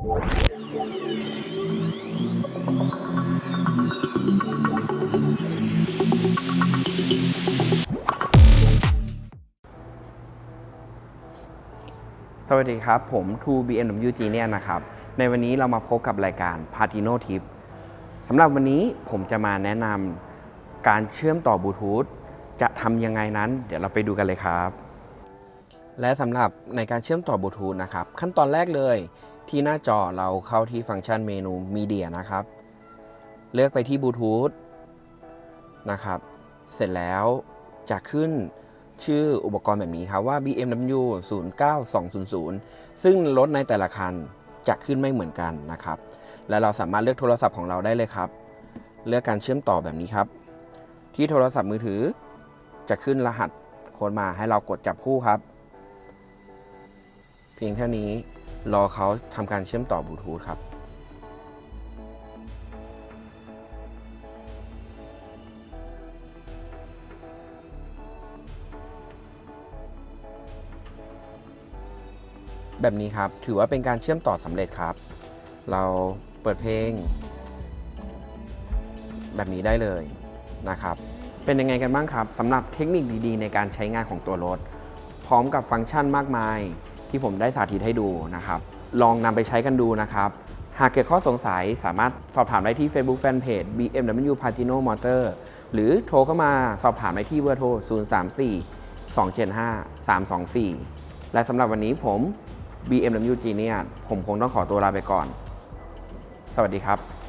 สวัสดีครับ ผม 2 BMW Genius นะครับ ในวันนี้เรามาพบกับรายการ Patino Tip สำหรับวันนี้ผมจะมาแนะนำการเชื่อมต่อบลูทูธจะทำยังไงนั้น เดี๋ยวเราไปดูกันเลยครับ และสำหรับในการเชื่อมต่อบลูทูธนะครับ ขั้นตอนแรกเลยที่หน้าจอเราเข้าที่ฟังก์ชันเมนู Media นะครับ เลือกไปที่บลูทูธนะครับ เสร็จแล้วจะขึ้นชื่ออุปกรณ์แบบนี้ครับว่า BMW 09200 ซึ่งรถในแต่ละคันจะขึ้นไม่เหมือนกันนะครับ และเราสามารถเลือกโทรศัพท์ของเราได้เลยครับ เลือกการเชื่อมต่อแบบนี้ครับ ที่โทรศัพท์มือถือจะขึ้นรหัสโค้ดมาให้เรากดจับคู่ครับ พียงเท่านี้รอเขาทำการเชื่อมต่อบลูทูธครับ แบบนี้ครับถือว่าเป็นการเชื่อมต่อสำเร็จครับ เราเปิดเพลง แบบนี้ได้เลยนะครับ เป็นยังไงกันบ้างครับสำหรับเทคนิคดีๆ ในการใช้งานของตัวรถ พร้อมกับฟังก์ชันมากมาย ที่ผมได้สาธิตให้ดูนะครับ ลองนำไปใช้กันดูนะครับ หากเกิดข้อสงสัยสามารถสอบถามได้ที่ Facebook Fanpage BMW Patino Motor หรือโทรเข้ามาสอบถามได้ที่เบอร์โทร 034 275 324 และสำหรับวันนี้ผม BMW Genius ผมคงต้องขอตัวลาไปก่อน สวัสดีครับ